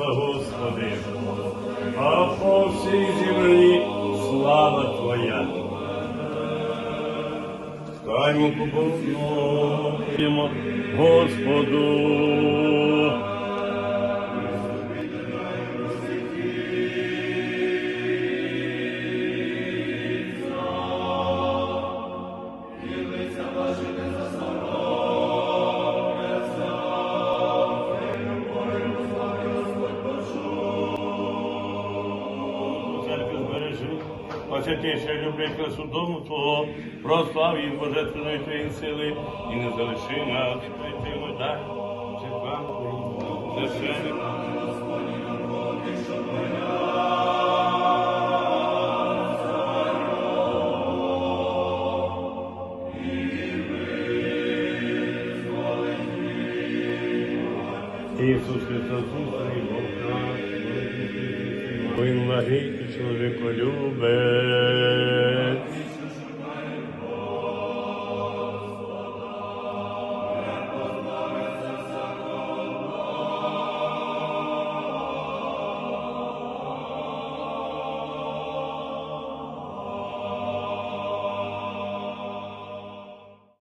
Христа Господи, а по всей земле слава Твоя. Хай ми Господу. Церкву збережи, освятіше люблю красу дому Твого, прослав їх божественної Твоєї сили, і не залиши нас, прийти церквам Твоїм, священникам. Ісус Христос, Бог наш, Він благий і чоловіколюбець.